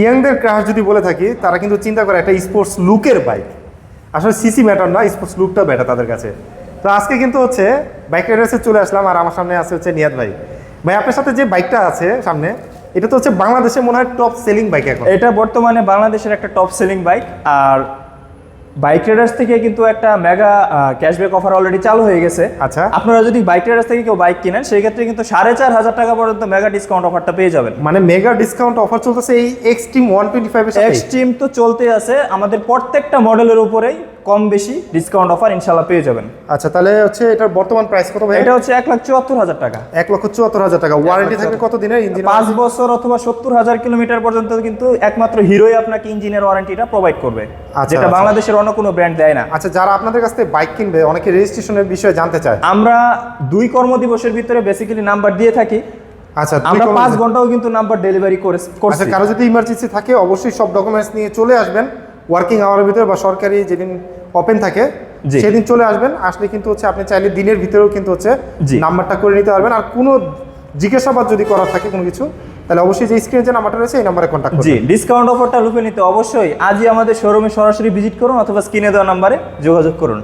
ইয়াংদের crush যদি বলে থাকি, তারা কিন্তু চিন্তা করে একটা স্পোর্টস লুকের বাইক আসলে সিসি ম্যাটার না স্পোর্টস লুকটা ব্যাটার তাদের কাছে। তো আজকে কিন্তু হচ্ছে বাইক রাইডার্সে চলে আসলাম, আর আমার সামনে আছে হচ্ছে নিয়াদ ভাই। ভাই, আপনার সাথে যে বাইকটা আছে সামনে, এটা তো হচ্ছে বাংলাদেশে মনে হয় টপ সেলিং বাইক এখন। এটা বর্তমানে বাংলাদেশের একটা টপ সেলিং বাইক আর বাইক রাইডার্স থেকে কিন্তু একটা মেগা ক্যাশব্যাক অফার অলরেডি চালু হয়ে গেছে। আচ্ছা। আপনারা যদি বাইক রাইডার্স থেকে কেউ বাইক কিনেন সেই ক্ষেত্রে কিন্তু সাড়ে চার হাজার টাকা পর্যন্ত মেগা ডিসকাউন্ট অফারটা পেয়ে যাবেন। মানে মেগা ডিসকাউন্ট অফার চলতেছে এই Xtreme one twenty five Xtreme তো চলতে আছে। আমাদের প্রত্যেকটা মডেলের উপরেই কম বেশি ডিসকাউন্ট অফার ইনশাল্লাহ পেয়ে যাবেন। আচ্ছা তাহলে হচ্ছে এটার বর্তমান প্রাইস কত ভাই এটা হচ্ছে এক লাখ চুয়াত্তর হাজার টাকা। এক লক্ষ চুয়াত্তর হাজার টাকা। ওয়ারেন্টি থাকবে কত দিনের ইঞ্জিন পাঁচ বছর অথবা সত্তর হাজার কিলোমিটার পর্যন্ত কিন্তু একমাত্র হিরোই আপনাকে ইঞ্জিনের ওয়ারেন্টিটা প্রোভাইড করবে। আচ্ছা, যেটা আচ্ছা। বাংলাদেশের অন্য কোনো ব্র্যান্ড দেয় না। আচ্ছা যারা আপনাদের কাছ থেকে বাইক কিনবে অনেকে রেজিস্ট্রেশনের বিষয়ে জানতে চায়। আমরা দুই কর্মদিবসের ভিতরে বেসিক্যালি নাম্বার দিয়ে থাকি। আচ্ছা আমরা পাঁচ ঘন্টাও কিন্তু নাম্বার ডেলিভারি করে কারও যদি ইমার্জেন্সি থাকে অবশ্যই সব ডকুমেন্টস নিয়ে চলে আসবেন। ওয়ার্কিং আওয়ারের ভিতরে বা সরকারি যেদিন ওপেন থাকে। সেদিন চলে আসবেন। আসলে কিন্তু হচ্ছে আপনি চাইলে দিনের ভিতরেও কিন্তু হচ্ছে। নাম্বারটা করে নিতে পারবেন। আর কোনো জিজ্ঞাসাবাদ যদি করা থাকে কোনো কিছু তাহলে অবশ্যই যে স্ক্রিনে যে নাম্বারটা রয়েছে এই নাম্বারে কন্ট্যাক্ট জি ডিসকাউন্ট অফারটা লুপে নিতে অবশ্যই। আজই আমাদের শোরুমে সরাসরি ভিজিট করুন অথবা স্ক্রিনে দেওয়া নাম্বারে যোগাযোগ করুন।